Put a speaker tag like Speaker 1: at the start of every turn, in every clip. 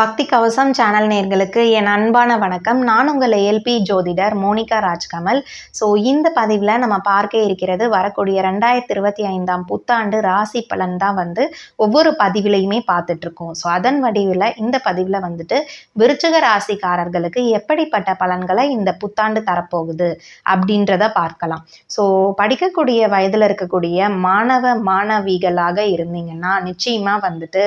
Speaker 1: பக்தி கவசம் சேனல் நேர்களுக்கு என் அன்பான வணக்கம். நான் உங்கள் ஏஎல்பி ஜோதிடர் மோனிகா ராஜ்கமல். ஸோ இந்த பதிவில் நம்ம பார்க்க இருக்கிறது வரக்கூடிய ரெண்டாயிரத்தி இருபத்தி ஐந்தாம் புத்தாண்டு ராசி பலன் தான் வந்து ஒவ்வொரு பதிவிலையுமே பார்த்துட்ருக்கோம். ஸோ அதன் வடிவில் இந்த பதிவில் வந்துட்டு விருச்சிக ராசிக்காரர்களுக்கு எப்படிப்பட்ட பலன்களை இந்த புத்தாண்டு தரப்போகுது அப்படின்றத பார்க்கலாம். ஸோ படிக்கக்கூடிய வயதில் இருக்கக்கூடிய மாணவ மாணவிகளாக இருந்தீங்கன்னா நிச்சயமாக வந்துட்டு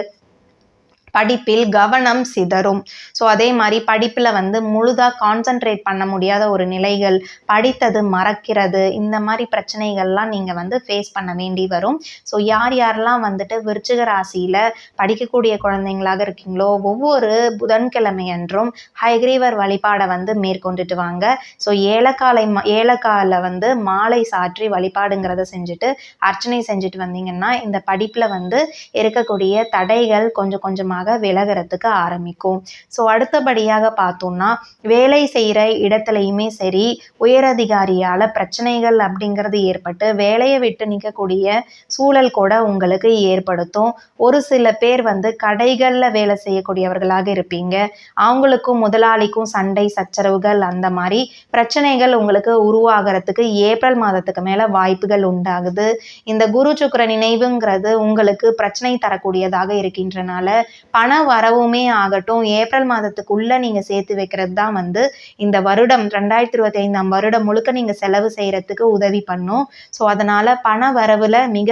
Speaker 1: படிப்பில் கவனம் சிதறும். ஸோ அதே மாதிரி படிப்பில் வந்து முழுதாக கான்சென்ட்ரேட் பண்ண முடியாத ஒரு நிலைகள் படித்தது மறக்கிறது இந்த மாதிரி பிரச்சனைகள்லாம் நீங்கள் வந்து ஃபேஸ் பண்ண வேண்டி வரும். ஸோ யார் யாரெல்லாம் வந்துட்டு விருச்சிக ராசியில் படிக்கக்கூடிய குழந்தைங்களாக இருக்கீங்களோ ஒவ்வொரு புதன்கிழமை அன்றும் ஹைகிரீவர் வழிபாடை வந்து மேற்கொண்டுட்டு வாங்க. ஸோ ஏலக்காலை ஏலக்காலில் வந்து மாலை சாற்றி வழிபாடுங்கிறத செஞ்சுட்டு அர்ச்சனை செஞ்சுட்டு வந்தீங்கன்னா இந்த படிப்பில் வந்து இருக்கக்கூடிய தடைகள் கொஞ்சம் கொஞ்சமாக கொஞ்சமாக விலகிறதுக்கு ஆரம்பிக்கும். ஸோ அடுத்தபடியாக பார்த்தோம்னா வேலை செய்கிற இடத்துலையுமே சரி உயரதிகாரியால் பிரச்சனைகள் அப்படிங்கிறது ஏற்பட்டு வேலையை விட்டு நிற்கக்கூடிய சூழல் கூட உங்களுக்கு ஏற்படுத்தும். ஒரு சில பேர் வந்து கடைகளில் வேலை செய்யக்கூடியவர்களாக இருப்பீங்க. அவங்களுக்கும் முதலாளிக்கும் சண்டை சச்சரவுகள் அந்த மாதிரி பிரச்சனைகள் உங்களுக்கு உருவாகிறதுக்கு ஏப்ரல் மாதத்துக்கு மேலே வாய்ப்புகள் உண்டாகுது. இந்த குரு சுக்கர நினைவுங்கிறது உங்களுக்கு பிரச்சனை தரக்கூடியதாக இருக்கின்றனால பண வரவுமே ஆகட்டும் ஏப்ரல் மாதத்துக்குள்ளே நீங்கள் சேர்த்து வைக்கிறது தான் வந்து இந்த வருடம் ரெண்டாயிரத்தி இருபத்தி ஐந்தாம் வருடம் முழுக்க நீங்கள் செலவு செய்கிறதுக்கு உதவி பண்ணும். ஸோ அதனால் பண வரவில் மிக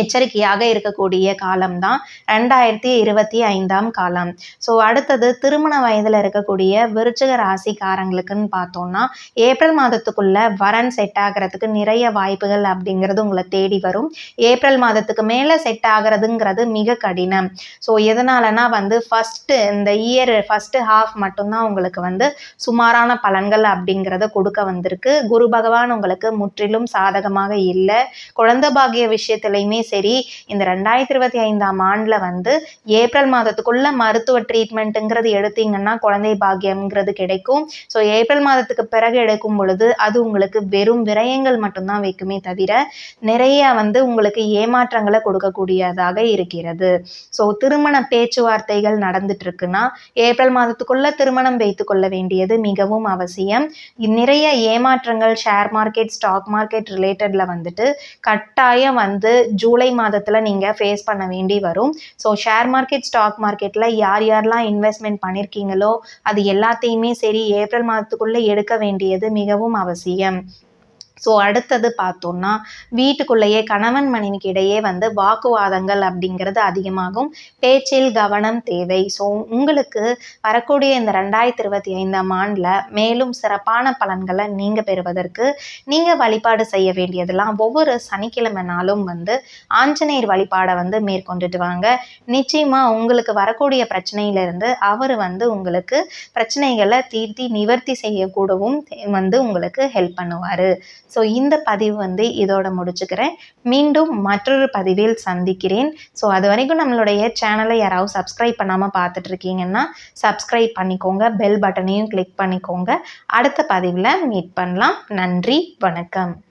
Speaker 1: எச்சரிக்கையாக இருக்கக்கூடிய காலம்தான் ரெண்டாயிரத்தி இருபத்தி ஐந்தாம் காலம். ஸோ அடுத்தது திருமண வயதில் இருக்கக்கூடிய விருச்சிக ராசிக்காரங்களுக்குன்னு பார்த்தோம்னா ஏப்ரல் மாதத்துக்குள்ள வரன் செட் ஆகிறதுக்கு நிறைய வாய்ப்புகள் அப்படிங்கிறது உங்களை தேடி வரும். ஏப்ரல் மாதத்துக்கு மேலே செட் ஆகிறதுங்கிறது மிக கடினம். ஸோ எதனாலனா வந்து ஃபஸ்ட்டு இந்த இயர் ஃபஸ்ட்டு ஹாஃப் மட்டும்தான் உங்களுக்கு வந்து சுமாரான பலன்கள் அப்படிங்கிறத கொடுக்க வந்திருக்கு. குரு பகவான் உங்களுக்கு முற்றிலும் சாதகமாக இல்லை. குழந்த பாகிய விஷயத்துலையுமே சரி இந்த ரெண்டாயிரத்தி இருபத்தி ஐந்தாம் ஆண்டில் வந்து ஏப்ரல் மாதத்துக்குள்ள மருத்துவ ட்ரீட்மெண்ட்டுங்கிறது எடுத்தீங்கன்னா குழந்தை பாக்கியம்ங்கிறது கிடைக்கும். ஸோ ஏப்ரல் மாதத்துக்கு பிறகு எடுக்கும் பொழுது அது உங்களுக்கு வெறும் விரயங்கள் மட்டும்தான் வைக்குமே தவிர நிறைய வந்து உங்களுக்கு ஏமாற்றங்களை கொடுக்கக்கூடியதாக இருக்கிறது. ஸோ திருமண பேச்சுவார்த்தைகள் நடந்துட்டு இருக்குன்னா ஏப்ரல் மாதத்துக்குள்ள திருமணம் வைத்து கொள்ள வேண்டியது மிகவும் அவசியம். நிறைய ஏமாற்றங்கள் ஷேர் மார்க்கெட் ஸ்டாக் மார்க்கெட் ரிலேட்டடில் வந்துட்டு கட்டாயம் வந்து ஜூலை ஜூலை மாதத்தில் நீங்கள் ஃபேஸ் பண்ண வேண்டி வரும். ஸோ ஷேர் மார்க்கெட் ஸ்டாக் மார்க்கெட்டில் யார் யாரெல்லாம் இன்வெஸ்ட்மெண்ட் பண்ணியிருக்கீங்களோ அது எல்லாத்தையுமே சரி ஏப்ரல் மாதத்துக்குள்ளே எடுக்க வேண்டியது மிகவும் அவசியம். ஸோ அடுத்தது பார்த்தோம்னா வீட்டுக்குள்ளேயே கணவன் மனைவிக்கு இடையே வந்து வாக்குவாதங்கள் அப்படிங்கிறது அதிகமாகும். பேச்சில் கவனம் தேவை. ஸோ உங்களுக்கு வரக்கூடிய இந்த ரெண்டாயிரத்தி இருபத்தி ஐந்தாம் ஆண்டில் மேலும் சிறப்பான பலன்களை நீங்கள் பெறுவதற்கு நீங்கள் வழிபாடு செய்ய வேண்டியதெல்லாம் ஒவ்வொரு சனிக்கிழமை நாளும் வந்து ஆஞ்சநேயர் வழிபாடை வந்து மேற்கொண்டுட்டு வாங்க. நிச்சயமாக உங்களுக்கு வரக்கூடிய பிரச்சனையிலிருந்து அவர் வந்து உங்களுக்கு பிரச்சனைகளை தீர்த்தி நிவர்த்தி செய்யக்கூடவும் வந்து உங்களுக்கு ஹெல்ப் பண்ணுவார். ஸோ இந்த பதிவு வந்து இதோட முடிச்சுக்கிறேன். மீண்டும் மற்றொரு பதிவில் சந்திக்கிறேன். ஸோ அது வரைக்கும் நம்மளுடைய சேனலை யாராவது சப்ஸ்கிரைப் பண்ணாமல் பார்த்துட்டு இருக்கீங்கன்னா சப்ஸ்கிரைப் பண்ணிக்கோங்க. பெல் பட்டனையும் கிளிக் பண்ணிக்கோங்க. அடுத்த பதிவில் மீட் பண்ணலாம். நன்றி. வணக்கம்.